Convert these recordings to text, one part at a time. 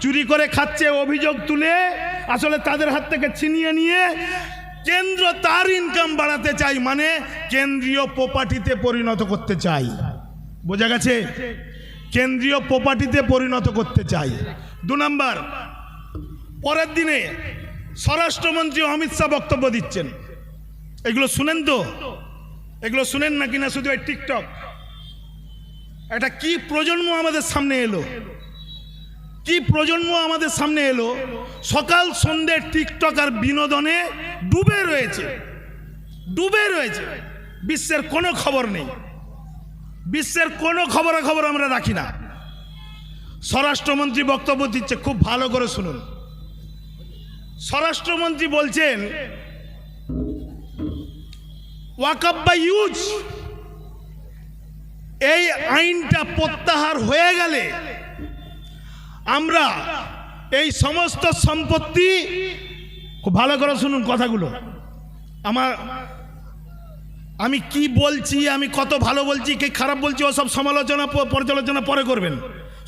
চুরি করে খাচ্ছে অভিযোগ তুলে আসলে তাদের হাত থেকে ছিনিয়ে নিয়ে কেন্দ্র তার ইনকাম বাড়াতে চাই মানে কেন্দ্রীয় প্রপার্টিতে পরিণত করতে চাই। বোঝা গেছে? কেন্দ্রীয় প্রপার্টিতে পরিণত করতে চাই। দু নম্বর, পরের দিনে স্বরাষ্ট্রমন্ত্রী অমিত শাহ বক্তব্য দিচ্ছেন। এগুলো শুনেন তো? এগুলো শুনেন না কিনা শুধু এই টিকটক? এটা কি প্রজন্ম আমাদের সামনে এলো? কি প্রজন্ম আমাদের সামনে এলো? সকাল সন্ধ্যে টিকটক আর বিনোদনে ডুবে রয়েছে। ডুবে রয়েছে। বিশ্বের কোনো খবর নেই। বিশ্বের কোনো খবরাখবর আমরা রাখি না। স্বরাষ্ট্রমন্ত্রী বক্তব্য দিচ্ছে, খুব ভালো করে শুনুন। স্বরাষ্ট্রমন্ত্রী বলছেন ওয়াকআপ বা ইউজ এই আইনটা প্রত্যাহার হয়ে গেলে আমরা এই সমস্ত সম্পত্তি, খুব ভালো করে শুনুন কথাগুলো। আমার, আমি কি বলছি, আমি কত ভালো বলছি, কি খারাপ বলছি ও সব সমালোচনা পর্যালোচনা পরে করবেন।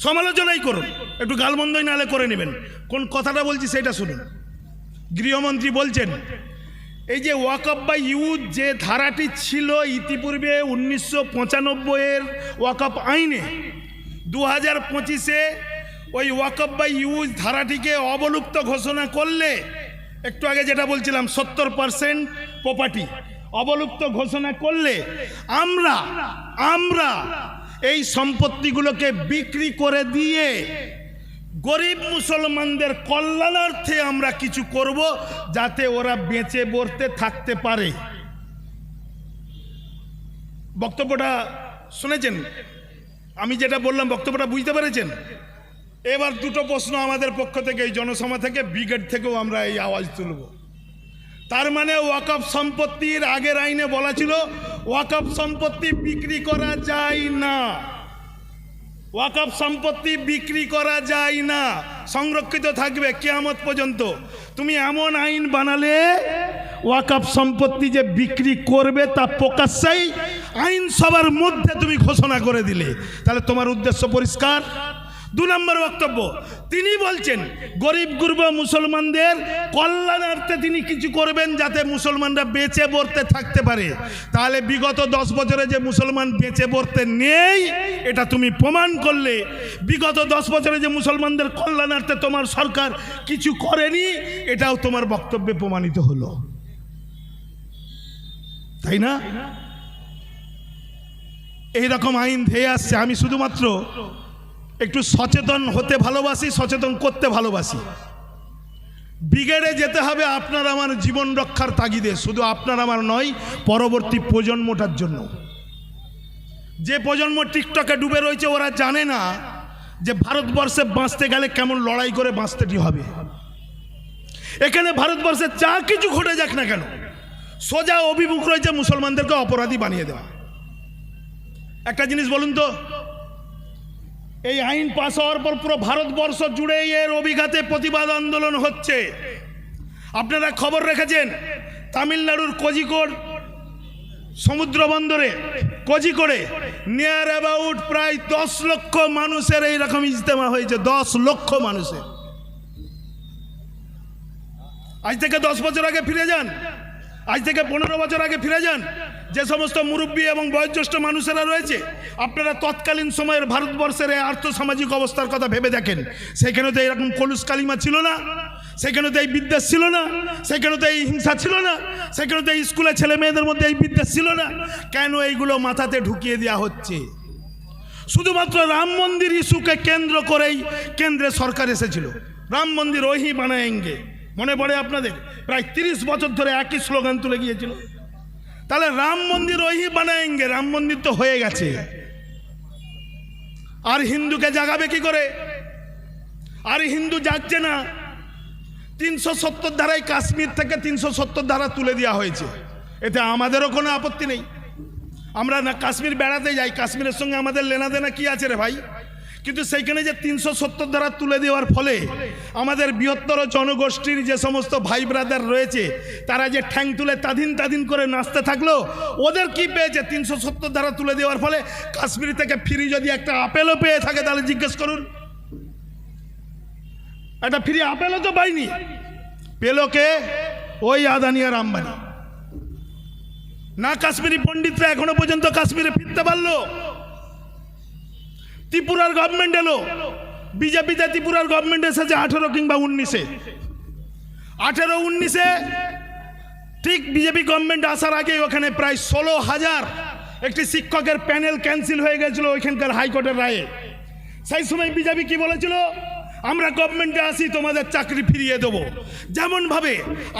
সমালোচনাই করুন, একটু গালমন্দই নালে করে নেবেন। কোন কথাটা বলছি সেটা শুনুন। গৃহমন্ত্রী বলছেন, এই যে ওয়াকআপ বা ইউথ যে ধারাটি ছিল ইতিপূর্বে উনিশশো পঁচানব্বইয়ের ওয়াকআপ আইনে দু হাজার পঁচিশে ওই ওয়াকআপ বা ইউজ ধারাটিকে অবলুপ্ত ঘোষণা করলে, একটু আগে যেটা বলছিলাম, সত্তর পার্সেন্ট প্রপার্টি অবলুপ্ত ঘোষণা করলে, আমরা আমরা এই সম্পত্তিগুলোকে বিক্রি করে দিয়ে গরিব মুসলমানদের কল্যাণার্থে আমরা কিছু করব যাতে ওরা বেঁচে বর্তে থাকতে পারে। বক্তব্যটা শুনেছেন? আমি যেটা বললাম, বক্তব্যটা বুঝতে পেরেছেন? এবার দুটো প্রশ্ন আমাদের পক্ষ থেকে, এই জনসভা থেকে, ব্রিগেড থেকেও আমরা এই আওয়াজ তুলব। তার মানে ওয়াকফ সম্পত্তির আগের আইনে বলা ছিল, ওয়াকফ সম্পত্তি বিক্রি করা যায় না। ওয়াকফ সম্পত্তি বিক্রি করা যায় না। সংরক্ষিত থাকবে কেয়ামত পর্যন্ত। তুমি এমন আইন বানালে, ওয়াকফ সম্পত্তি যে বিক্রি করবে তা প্রকাশ্যেই আইনসভার মধ্যে তুমি ঘোষণা করে দিলে। তাহলে তোমার উদ্দেশ্য পরিষ্কার? দু নম্বর বক্তব্য। তিনি বলছেন, গরিব গুরব মুসলমানদের কল্যাণার্থে তিনি কিছু করবেন যাতে মুসলমানরা বেঁচে বর্তে থাকতে পারে। তাহলে বিগত দশ বছরে যে মুসলমান বেঁচে বর্তে নেই, এটা তুমি প্রমাণ করলে। বিগত দশ বছরে যে মুসলমানদের কল্যাণার্থে তোমার সরকার কিছু করেনি, এটাও তোমার বক্তব্যে প্রমাণিত হলো। তাই না? এই রকম আইন ধেয়ে আসছে। আমি শুধুমাত্র একটু সচেতন হতে ভালোবাসি, সচেতন করতে ভালোবাসি। বিগেড়ে যেতে হবে আপনার আমার জীবন রক্ষার তাগিদে, শুধু আপনার আমার নয়, পরবর্তী প্রজন্মটার জন্য। যে প্রজন্ম টিকটকে ডুবে রয়েছে, ওরা জানে না যে ভারতবর্ষে বাঁচতে গেলে কেমন লড়াই করে বাঁচতেটি হবে। এখানে ভারতবর্ষে যা কিছু ঘটে যাক না কেন, সোজা অভিমুখ রয়েছে মুসলমানদেরকে অপরাধী বানিয়ে দেওয়া। একটা জিনিস বলুন তো এই আইন পাস হওয়ার পর পুরো ভারতবর্ষ জুড়ে এর অভিঘাতে প্রতিবাদ আন্দোলন হচ্ছে। আপনারা খবর রেখেছেন, তামিলনাড়ুর কোজিকোড সমুদ্র বন্দরে, কোজিকোড়ে নিয়ার অ্যাবাউট প্রায় দশ লক্ষ মানুষের এইরকম ইজতেমা হয়েছে, দশ লক্ষ মানুষের। আজ থেকে দশ বছর আগে ফিরে যান। আজ থেকে পনেরো বছর আগে ফিরে যান। যে সমস্ত মুরব্বী এবং বয়োজ্যেষ্ঠ মানুষেরা রয়েছে, আপনারা তৎকালীন সময়ের ভারতবর্ষের আর্থসামাজিক অবস্থার কথা ভেবে দেখেন। সেখানে তো এরকম কলুষ কালিমা ছিল না সেখানে তো এই বিদ্বেষ ছিল না সেখানে তো এই হিংসা ছিল না সেখানে তো এই স্কুলে ছেলে মেয়েদের মধ্যে এই বিদ্বেষ ছিল না। কেন এইগুলো মাথাতে ঢুকিয়ে দেওয়া হচ্ছে? শুধুমাত্র রাম মন্দির ইস্যুকে কেন্দ্র করেই কেন্দ্রে সরকার এসেছিল। রাম মন্দির ওহি বানায়েঙ্গে। মনে পড়ে আপনাদের? প্রায় তিরিশ বছর ধরে একই স্লোগান তুলে গিয়েছিল। তাহলে রাম মন্দির ওই বানায়েঙ্গে, রাম মন্দির তো হয়ে গেছে। আর হিন্দুকে জাগাবে কি করে? আর হিন্দু যাচ্ছে না। তিনশো সত্তর ধারায় কাশ্মীর থেকে তিনশো সত্তর ধারা তুলে দেওয়া হয়েছে। এতে আমাদেরও কোনো আপত্তি নেই। আমরা না কাশ্মীর বেড়াতে যাই। কাশ্মীরের সঙ্গে আমাদের লেনা দেনা কি আছে রে ভাই? কিন্তু সেইখানে যে তিনশো সত্তর ধারা তুলে দেওয়ার ফলে আমাদের বৃহত্তর জনগোষ্ঠীর যে সমস্ত ভাই ব্রাদার রয়েছে, তারা যে ঠ্যাং তুলে তাদিন তাদিন করে নাচতে থাকল, ওদের কি পেয়েছে তিনশো সত্তর ধারা তুলে দেওয়ার ফলে? কাশ্মীর থেকে ফ্রি যদি একটা আপেলও পেয়ে থাকে, তাহলে জিজ্ঞেস করুন। একটা ফ্রি আপেলও তো পাইনি। পেল কে? ওই আদানি আর আম্বানি। না কাশ্মীরি পণ্ডিতরা এখনও পর্যন্ত কাশ্মীরে ফিরতে পারল। ত্রিপুরার গভর্নমেন্ট এলো। বিজেপিতে ত্রিপুরার গভর্নমেন্ট এসেছে আঠেরো কিংবা উনিশে। আঠেরো উনিশে ঠিক বিজেপি গভর্নমেন্ট আসার আগে ওখানে প্রায় ষোলো হাজার একটি শিক্ষকের প্যানেল ক্যান্সেল হয়ে গেছিল ওইখানকার হাইকোর্টের রায়ে। সেই সময় বিজেপি কি বলেছিল? আমরা গভর্নমেন্টে আসি তোমাদের চাকরি ফিরিয়ে দেবো। যেমনভাবে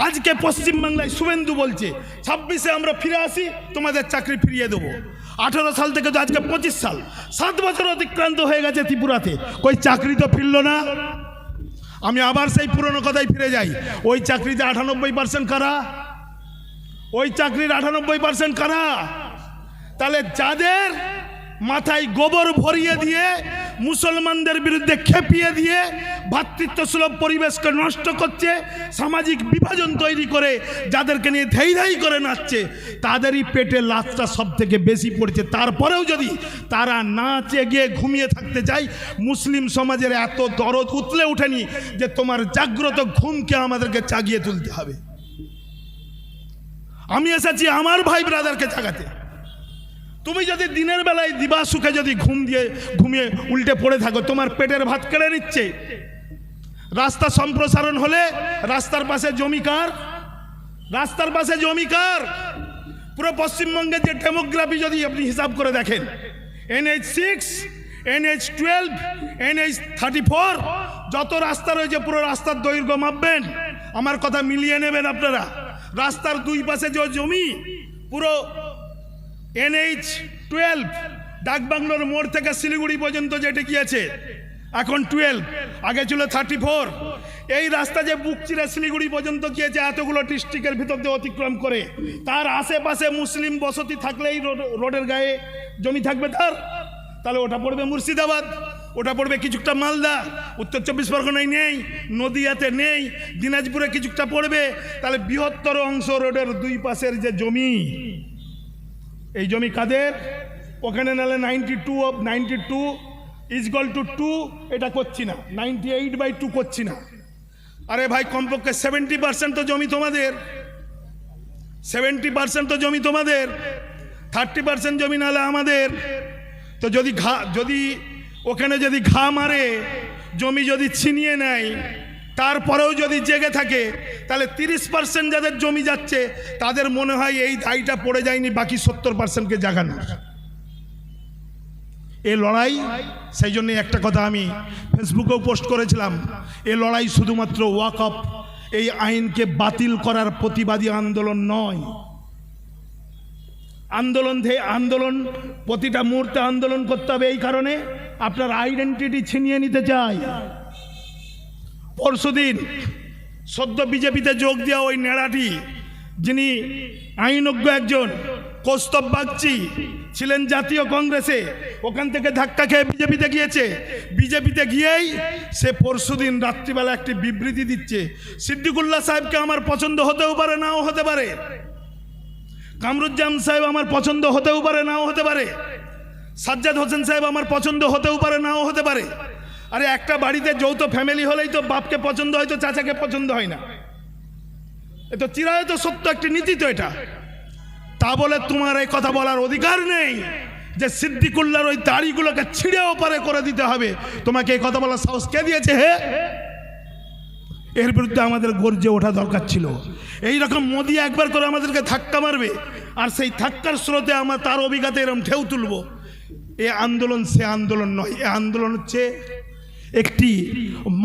আজকে পশ্চিমবাংলায় শুভেন্দু বলছে, ছাব্বিশে আমরা ফিরে আসি, তোমাদের চাকরি ফিরিয়ে দেবো। আঠারো সাল থেকে আজকে পঁচিশ সাল। সাত বছর অতিক্রান্ত হয়ে গেছে ত্রিপুরাতে। কই চাকরি তো ফিরল না? আমি আবার সেই পুরনো কথায় ফিরে যাই। ওই চাকরিতে আটানব্বই পার্সেন্ট কারা? ওই চাকরির আটানব্বই পার্সেন্ট কারা? তাহলে যাদের মাথায় গোবর ভরিয়ে দিয়ে মুসলমানদের বিরুদ্ধে খেপিয়ে দিয়ে ভাতৃত্বসুলভ পরিবেশকে নষ্ট করছে, সামাজিক বিভাজন তৈরি করে, যাদেরকে নিয়ে ধেই ধাই করে নাচছে, তাদেরই পেটে লাশটা সব থেকে বেশি পড়ছে। তারপরেও যদি তারা নাচে গিয়ে ঘুমিয়ে থাকতে চায়, মুসলিম সমাজের এত দরদ উতলে ওঠেনি যে তোমার জাগ্রত ঘুমকে আমাদেরকে জাগিয়ে তুলতে হবে। আমি এসেছি আমার ভাই ব্রাদারকে জাগাতে। তুমি যদি দিনের বেলায় দিবা সুখে যদি ঘুম দিয়ে ঘুমিয়ে উল্টে পড়ে থাকো, তোমার পেটের ভাত কেড়ে নিচ্ছে। রাস্তা সম্প্রসারণ হলে রাস্তার পাশে জমি কার? রাস্তার পাশে জমি কার? পুরো পশ্চিমবঙ্গের যে ডেমোগ্রাফি যদি আপনি হিসাব করে দেখেন NH six NH twelve NH thirty four যত রাস্তা রয়েছে, পুরো রাস্তার দৈর্ঘ্য মাপবেন। আমার কথা মিলিয়ে নেবেন আপনারা। রাস্তার দুই পাশে যে জমি, পুরো এনএইচ টুয়েলভ ডাকবাংলোর মোড় থেকে শিলিগুড়ি পর্যন্ত যেটি গিয়েছে এখন টুয়েলভ আগে ছিল থার্টি ফোর এই রাস্তা যে বুকচিরা শিলিগুড়ি পর্যন্ত গিয়েছে এতগুলো ডিস্ট্রিক্টের ভিতর দিয়ে অতিক্রম করে। তার আশেপাশে মুসলিম বসতি থাকলেই রোড- রোডের গায়ে জমি থাকবে তার। তাহলে ওটা পড়বে মুর্শিদাবাদ, ওটা পড়বে কিছুটা মালদা, উত্তর চব্বিশ পরগনায় নেই, নদিয়াতে নেই, দিনাজপুরে কিছুটা পড়বে। তাহলে বৃহত্তর অংশ রোডের দুই পাশের যে জমি এই জমি কাদের? ওখানে নালে ninety two of ninety two ইজগল two two এটা করছি না। নাইনটি এইট বাই টু করছি না। আরে ভাই, কমপক্ষে সেভেন্টি পার্সেন্ট তো জমি তোমাদের। সেভেন্টি পার্সেন্ট তো জমি তোমাদের। থার্টি পার্সেন্ট জমি নালে আমাদের। তো যদি ঘা যদি ওখানে যদি ঘা মারে, জমি যদি ছিনিয়ে নেয় তারপরেও যদি জেগে থাকে, তাহলে তিরিশ পার্সেন্ট যাদের জমি যাচ্ছে, তাদের মনে হয় এই দায়টা পড়ে যায়নি, বাকি সত্তর পার্সেন্টকে জাগানোর এ লড়াই, সেই জন্য একটা কথা আমি ফেসবুকেও পোস্ট করেছিলাম, এ লড়াই শুধুমাত্র ওয়াক অফ এই আইনকে বাতিল করার প্রতিবাদী আন্দোলন নয়। আন্দোলন থেকে আন্দোলন, প্রতিটা মুহূর্তে আন্দোলন করতে হবে এই কারণে। আপনার আইডেন্টিটি ছিনিয়ে নিতে চায় পরশুদিন সদ্য বিজেপিতে যোগ দেওয়া ওই নেড়াটি, যিনি আইনজ্ঞ একজন, কৌস্তব বাগচি, ছিলেন জাতীয় কংগ্রেসে, ওখান থেকে ধাক্কা খেয়ে বিজেপিতে গিয়েছে। বিজেপিতে গিয়েই সে পরশুদিন রাত্রিবেলা একটি বিবৃতি দিচ্ছে। সিদ্দিকুল্লাহ সাহেবকে আমার পছন্দ হতেও পারে, নাও হতে পারে। কামরুজ্জাম সাহেব আমার পছন্দ হতেও পারে, নাও হতে পারে। সাজ্জাদ হোসেন সাহেব আমার পছন্দ হতেও পারে, নাও হতে পারে। আরে একটা বাড়িতে যৌথ ফ্যামিলি হলেই তো বাপকে পছন্দ হয়, তো চাচাকে পছন্দ হয় না। এ তো চিরায়ত সত্য একটি নীতি তো এটা। তা বলে তোমার এই কথা বলার অধিকার নেই যে সিদ্দিকুল্লার ওই দাড়িগুলোকে ছিঁড়ে ওপারে করে দিতে হবে। তোমাকে এই কথা বলার সাহস কে দিয়েছে, হে? এর বিরুদ্ধে আমাদের গর্জে ওঠা দরকার ছিল। এই রকম মোদি একবার করে আমাদেরকে ধাক্কা মারবে, আর সেই ধাক্কার স্রোতে আমরা তার অভিজ্ঞতা এরকম ঢেউ তুলব। এ আন্দোলন সে আন্দোলন নয়, এ আন্দোলন হচ্ছে একটি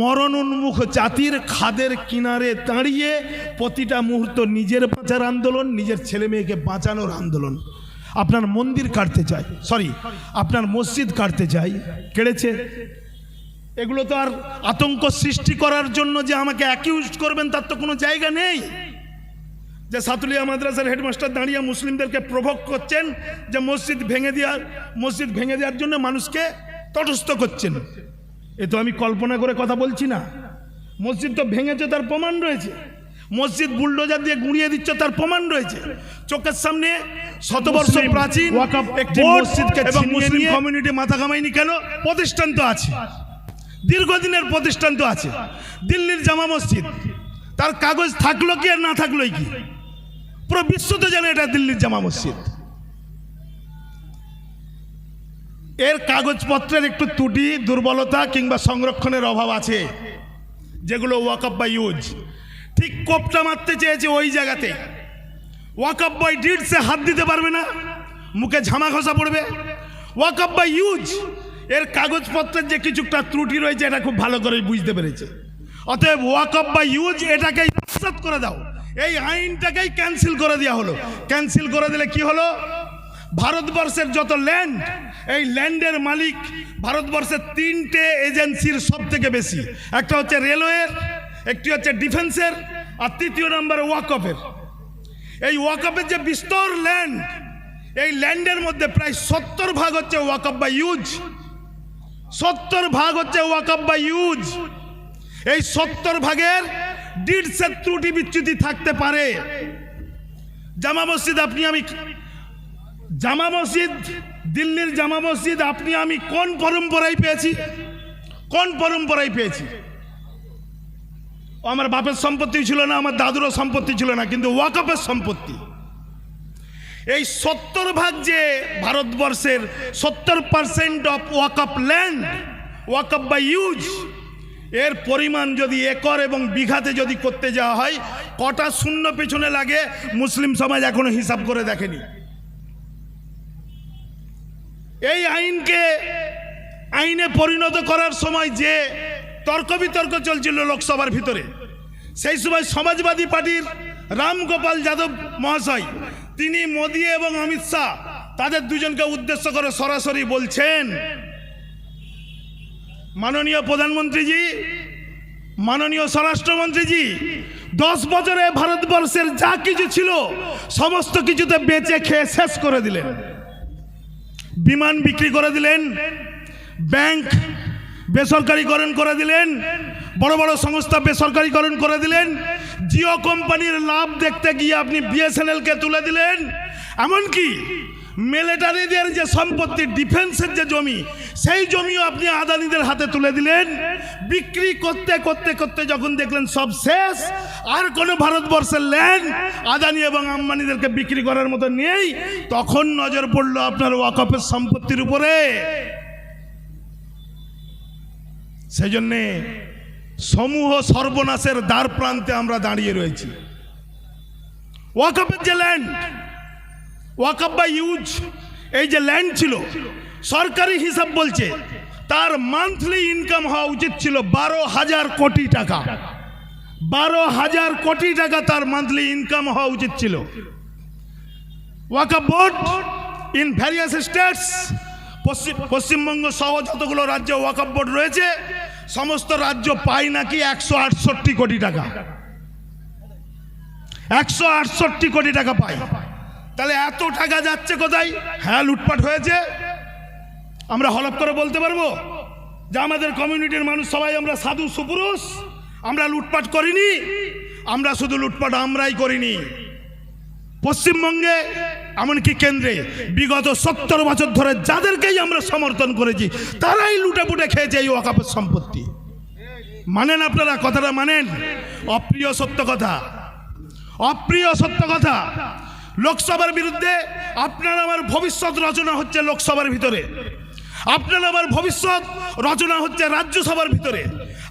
মরণ উন্মুখ জাতির খাদের কিনারে দাঁড়িয়ে প্রতিটা মুহূর্ত নিজের বাঁচার আন্দোলন, নিজের ছেলে মেয়েকে বাঁচানোর আন্দোলন। আপনার মন্দির কাটতে চাই সরি আপনার মসজিদ কাটতে চাই, কেড়েছে? এগুলো তো আর আতঙ্ক সৃষ্টি করার জন্য যে আমাকে অ্যাকিউজ করবেন, তার তো কোনো জায়গা নেই। যে সাতুলিয়া মাদ্রাসার হেডমাস্টার দাঁড়িয়ে মুসলিমদেরকে প্রভোগ করছেন, যে মসজিদ ভেঙে দেওয়ার, মসজিদ ভেঙে দেওয়ার জন্য মানুষকে তটস্থ করছেন। এ তো আমি কল্পনা করে কথা বলছি না। মসজিদ তো ভেঙেছে তার প্রমাণ রয়েছে। মসজিদ বুলডোজার দিয়ে গুঁড়িয়ে দিচ্ছে তার প্রমাণ রয়েছে। চোখের সামনে শতবর্ষ প্রাচীন একটি মসজিদকে এবং মুসলিম কমিউনিটি মাথা কামায়নি কেন? প্রতিষ্ঠান তো আছে। দীর্ঘদিনের প্রতিষ্ঠান তো আছে। দিল্লির জামা মসজিদ তার কাগজ থাকল কি আর না থাকলোই কি? পুরো বিশ্ব তো জানে এটা দিল্লির জামা মসজিদ। এর কাগজপত্রের একটু ত্রুটি, দুর্বলতা কিংবা সংরক্ষণের অভাব আছে, যেগুলো ওয়াকআপ বা ইউজ ঠিক কোপটা মারতে চেয়েছে ওই জায়গাতে। ওয়াকআপ বাই ডিডসে হাত দিতে পারবে না, মুখে ঝামা ঘষা পড়বে। ওয়াকআপ বাই ইউজ এর কাগজপত্রের যে কিছুটা ত্রুটি রয়েছে, এটা খুব ভালো করে বুঝতে পেরেছে। অতএব ওয়াকআপ বা ইউজ এটাকে করে দাও। এই আইনটাকেই ক্যান্সেল করে দেওয়া হলো। ক্যান্সেল করে দিলে কি হলো? ভারতবর্ষের যত ল্যান্ড এই ল্যান্ডের মালিক ভারতবর্ষের তিনটে এজেন্সির সব থেকে বেশি। একটা হচ্ছে রেলওয়ের একটি হচ্ছে ডিফেন্সের আর তৃতীয় নম্বরে ওয়াকফের। এই ওয়াকফের যে বিস্তর ল্যান্ড এই ল্যান্ডের মধ্যে প্রায় সত্তর ভাগ হচ্ছে ওয়াকফ বা ইউজ সত্তর ভাগ হচ্ছে ওয়াকফ বা ইউজ এই সত্তর ভাগের ডিডসের ত্রুটি বিচ্যুতি থাকতে পারে। জামা মসজিদ আপনি আমি জামা মসজিদ, দিল্লির জামা মসজিদ, আপনি আমি কোন পরম্পরায় পেয়েছি? কোন পরম্পরায় পেয়েছি? আমার বাপের সম্পত্তি ছিল না, আমার দাদুরও সম্পত্তি ছিল না, কিন্তু ওয়াকফের সম্পত্তি। এই সত্তর ভাগ যে ভারতবর্ষের সত্তর percent of Waqf land Waqf বা ইউজ এর পরিমাণ যদি একর এবং বিঘাতে যদি করতে যাওয়া হয়, কটা শূন্য পেছনে লাগে, মুসলিম সমাজ এখনও হিসাব করে দেখেনি। এই আইনকে আইনে পরিণত করার সময় যে তর্ক বিতর্ক চলছিল লোকসভার ভিতরে, সেই সময় সমাজবাদী পার্টির রামগোপাল যাদব মহাশয়, তিনি মোদী এবং অমিত শাহ তাদের দুজনকে উদ্দেশ্য করে সরাসরি বলছেন, মাননীয় প্রধানমন্ত্রীজি, মাননীয় স্বরাষ্ট্রমন্ত্রীজি, দশ বছরে ভারতবর্ষের যা কিছু ছিল, সমস্ত কিছুতে বেঁচে খেয়ে শেষ করে দিলেন। বিমান বিক্রি করে দিলেন। ব্যাংক বেসরকারিকরণ করে দিলেন। বড় বড় সংস্থা বেসরকারিকরণ করে দিলেন। জিও কোম্পানির লাভ দেখতে গিয়ে আপনি বিএসএনএলকে তুলে দিলেন। এমনকি মিলিটারিদের যে সম্পত্তি ডিফেন্সের যে জমি, সেই জমিও আপনি আদানিদের হাতে তুলে দিলেন। বিক্রি করতে করতে করতে যখন দেখলেন সব শেষ, আর কোনো ভারতবর্ষের ল্যান্ড আদানি এবং আম্বানিদেরকে বিক্রি করার মতো নেই, তখন নজর পড়ল আপনার ওয়াকফের সম্পত্তির উপরে। সেই জন্যে সমূহ সর্বনাশের দ্বার প্রান্তে আমরা দাঁড়িয়ে রয়েছি। ওয়াকফের যে ল্যান্ড ওয়াকফ বা ইউজ এই যে ল্যান্ড ছিল, সরকারি হিসাব বলছে, তার মান্থলি ইনকাম হওয়া উচিত ছিল বারো হাজার কোটি টাকা। বারো হাজার কোটি টাকা তার মান্থলি ইনকাম হওয়া উচিত ছিল। Waqf board in various states পশ্চিম পশ্চিমবঙ্গ সহ যতগুলো রাজ্যে ওয়াকফ বোর্ড রয়েছে, সমস্ত রাজ্য পায় নাকি একশো আটষট্টি কোটি টাকা। একশো আটষট্টি কোটি টাকা পায়। তাহলে এত টাকা যাচ্ছে কোথায়? হ্যাঁ লুটপাট হয়েছে। আমরা হলপ করে বলতে পারব যে আমাদের কমিউনিটির মানুষ সবাই আমরা সাধু সুপুরুষ, আমরা লুটপাট করিনি, আমরা শুধু লুটপাট আমরাই করিনি। পশ্চিমবঙ্গে, এমনকি কেন্দ্রে বিগত সত্তর বছর ধরে যাদেরকেই আমরা সমর্থন করেছি, তারাই লুটেপুটে খেয়েছে এই ওয়াকাপের সম্পত্তি। মানেন আপনারা, কথাটা মানেন? অপ্রিয় সত্য কথা। অপ্রিয় সত্য কথা। লোকসভার বিরুদ্ধে আপনার আমার ভবিষ্যৎ রচনা হচ্ছে লোকসভার ভিতরে। আপনার আমার ভবিষ্যৎ রচনা হচ্ছে রাজ্যসভার ভিতরে।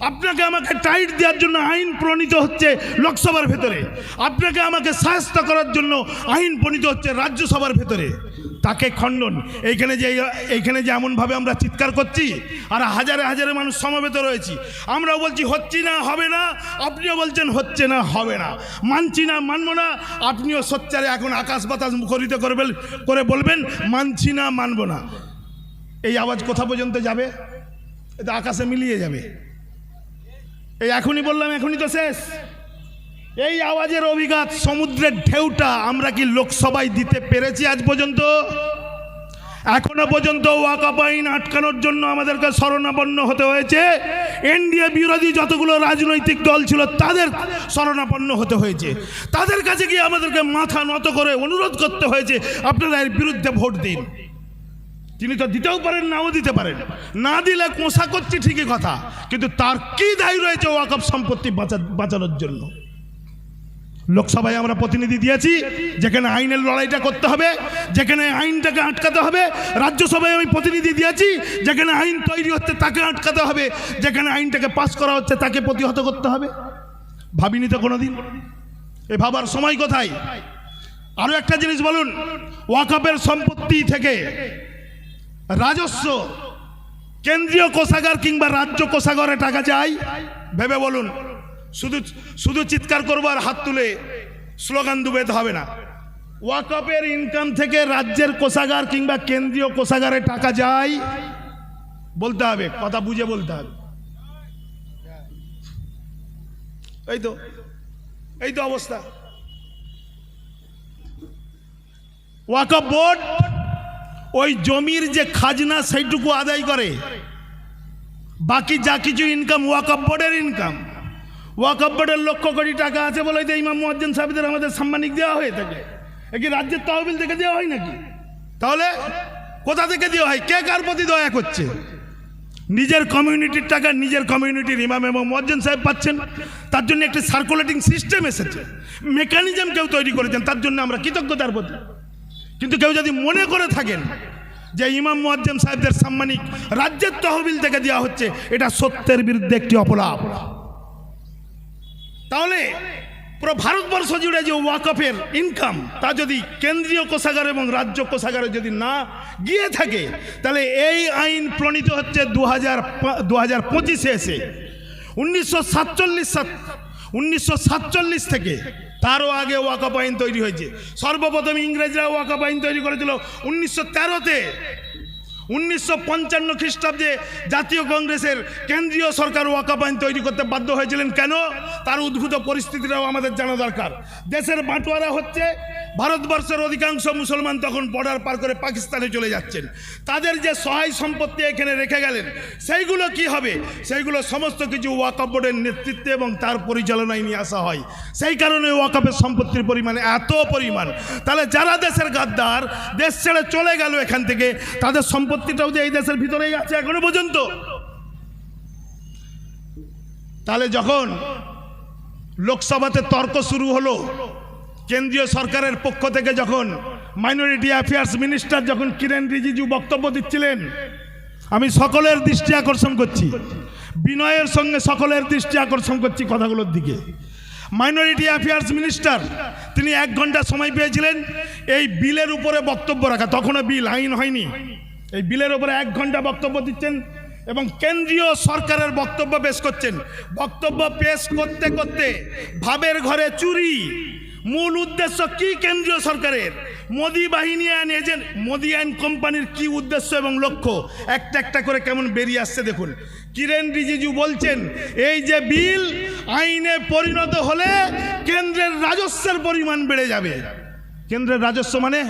আপনাকে আমাকে টাইট দেওয়ার জন্য আইন প্রণীত হচ্ছে লোকসভার ভেতরে। আপনাকে আমাকে সাহায্য করার জন্য আইন প্রণীত হচ্ছে রাজ্যসভার ভেতরে। তাকে খণ্ডন। এইখানে যে এইখানে যে এমনভাবে আমরা চিৎকার করছি, আর হাজারে হাজারে মানুষ সমবেত রয়েছি। আমরাও বলছি, হচ্ছি না, হবে না। আপনিও বলছেন, হচ্ছে না, হবে না। মানছি না, মানবো না। আপনিও সোচ্চারে এখন আকাশ বাতাস মুখরিত করবেন করে বলবেন, মানছি না, মানবো না। এই আওয়াজ কোথা পর্যন্ত যাবে? এটা আকাশে মিলিয়ে যাবে। এই এখনই বললাম, এখনই তো শেষ। এই আওয়াজের অভিঘাত, সমুদ্রের ঢেউটা আমরা কি লোকসভায় দিতে পেরেছি আজ পর্যন্ত? এখনও পর্যন্ত ওয়াকাপ আইন আটকানোর জন্য আমাদেরকে শরণাপন্ন হতে হয়েছে। এনডিএ বিরোধী যতগুলো রাজনৈতিক দল ছিল, তাদের শরণাপন্ন হতে হয়েছে। তাদের কাছে গিয়ে আমাদেরকে মাথা নত করে অনুরোধ করতে হয়েছে, আপনারা এর বিরুদ্ধে ভোট দিন। তিনি তো দিতেও পারেন নাও দিতে পারেন। না দিলে কোষা করছি ঠিকই কথা, কিন্তু তার কি দায়ী রয়েছে ওয়াকফ সম্পত্তি বাঁচা- বাঁচানোর জন্য? লোকসভায় আমরা প্রতিনিধি দিয়েছি, যেখানে আইনের লড়াইটা করতে হবে, যেখানে আইনটাকে আটকাতে হবে। রাজ্যসভায় আমি প্রতিনিধি দিয়েছি, যেখানে আইন তৈরি হচ্ছে তাকে আটকাতে হবে, যেখানে আইনটাকে পাস করা হচ্ছে তাকে প্রতিহত করতে হবে। ভাবিনি তো কোনোদিন? এ ভাবার সময় কোথায়? আরও একটা জিনিস বলুন ওয়াকফের সম্পত্তি থেকে রাজস্ব। কেন্দ্রীয় কোষাগার কিংবা রাজ্য কোষাগারে টাকা যায়? ভেবে বলুন। শুধু শুধু চিৎকার করব আর হাত তুলে স্লোগান দুবেতে হবে না। ওয়াকফের ইনকাম থেকে রাজ্যের কোষাগার কিংবা কেন্দ্রীয় কোষাগারে টাকা যায়? বলতে হবে, কথা বুঝে বলতে হবে। এই তো এই তো অবস্থা। ওয়াকফ বোর্ড ওই জমির যে খাজনা সেইটুকু আদায় করে। বাকি যা কিছু ইনকাম ওয়াকফ বোর্ডের ইনকাম ওয়াকফ বোর্ডের লক্ষ কোটি টাকা আছে বলে তো ইমাম মুয়াজ্জিন সাহেবদের আমাদের সাম্মানিক দেওয়া হয়ে থাকে। কি রাজ্যের তহবিল থেকে দেওয়া হয় নাকি? তাহলে কোথা থেকে দেওয়া হয়? কে কার প্রতি দয়া করছে? নিজের কমিউনিটির টাকা নিজের কমিউনিটির ইমাম এবং মজ্জেন সাহেব পাচ্ছেন। তার জন্য একটি সার্কুলেটিং সিস্টেম এসেছে। মেকানিজম কেউ তৈরি করেছেন, তার জন্য আমরা কৃতজ্ঞতার প্রতি। কিন্তু কেউ যদি মনে করে থাকেন যে ইমাম মুয়াজ্জেম সাহেবদের সাম্মানিক রাজ্যের তহবিল থেকে দেওয়া হচ্ছে, এটা সত্যের বিরুদ্ধে একটি অপলাপ তাহলে পুরো ভারতবর্ষ জুড়ে যে ওয়াকফের ইনকাম তা যদি কেন্দ্রীয় কোষাগার এবং রাজ্য কোষাগারে যদি না গিয়ে থাকে, তাহলে এই আইন প্রণীত হচ্ছে দু হাজার দু হাজার পঁচিশে এসে। উনিশশো সাতচল্লিশ উনিশশো সাতচল্লিশ থেকে তারও আগে ওয়াকাপ আইন তৈরি হয়েছে। সর্বপ্রথম ইংরেজরা ওয়াকাপ আইন তৈরি করেছিল উনিশশো তেরোতে। উনিশশো পঞ্চান্ন খ্রিস্টাব্দে জাতীয় কংগ্রেসের কেন্দ্রীয় সরকার ওয়াকাপ আইন তৈরি করতে বাধ্য হয়েছিলেন। কেন? তার উদ্ভূত পরিস্থিতিটাও আমাদের জানা দরকার। দেশের বাঁটোয়ারা হচ্ছে ভারতবর্ষের অধিকাংশ মুসলমান তখন বর্ডার পার করে পাকিস্তানে চলে যাচ্ছেন। তাদের যে সহায় সম্পত্তি এখানে রেখে গেলেন, সেইগুলো কি হবে? সেইগুলো সমস্ত কিছু ওয়াকাপ বোর্ডের নেতৃত্বে এবং তার পরিচালনায় নিয়ে আসা হয়। সেই কারণে ওয়াকাপের সম্পত্তির পরিমাণ এত পরিমাণ। তাহলে যারা দেশের গাদ্দার, দেশ ছেড়ে চলে গেল এখান থেকে, তাদের সম্পত্তিটাও যে এই দেশের ভিতরেই আছে এখনও পর্যন্ত। তাহলে যখন লোকসভাতে তর্ক শুরু হলো, কেন্দ্রীয় সরকারের পক্ষ থেকে যখন মাইনরিটি অ্যাফেয়ার্স মিনিস্টার যখন কিরেন রিজিজু বক্তব্য দিচ্ছিলেন, আমি সকলের দৃষ্টি আকর্ষণ করছি। বিনয়ের সঙ্গে সকলের দৃষ্টি আকর্ষণ করছি কথাগুলোর দিকে। মাইনরিটি অ্যাফেয়ার্স মিনিস্টার তিনি এক ঘণ্টা সময় পেয়েছিলেন, এই বিলের উপরে বক্তব্য রাখা। তখনও বিল আইন হয়নি। এই বিলের ওপরে এক ঘণ্টা বক্তব্য দিচ্ছেন এবং কেন্দ্রীয় সরকারের বক্তব্য পেশ করছেন। বক্তব্য পেশ করতে করতে ভাবের ঘরে চুরি। মূল উদ্দেশ্য কি কেন্দ্রীয় সরকারের? মোদি বাহিনী অ্যান্ড এজেন্ট, মোদি অ্যান্ড কোম্পানির কি উদ্দেশ্য এবং লক্ষ্য? একটা একটা করে কেমন বেরিয়ে আসছে দেখুন। কিরেন রিজিজু বলছেন, এই যে বিল আইনে পরিণত হলে কেন্দ্রের রাজস্বের পরিমাণ বেড়ে যাবে। কেন্দ্রের রাজস্ব মানে?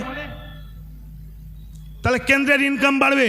তাহলে কেন্দ্রের ইনকাম বাড়বে।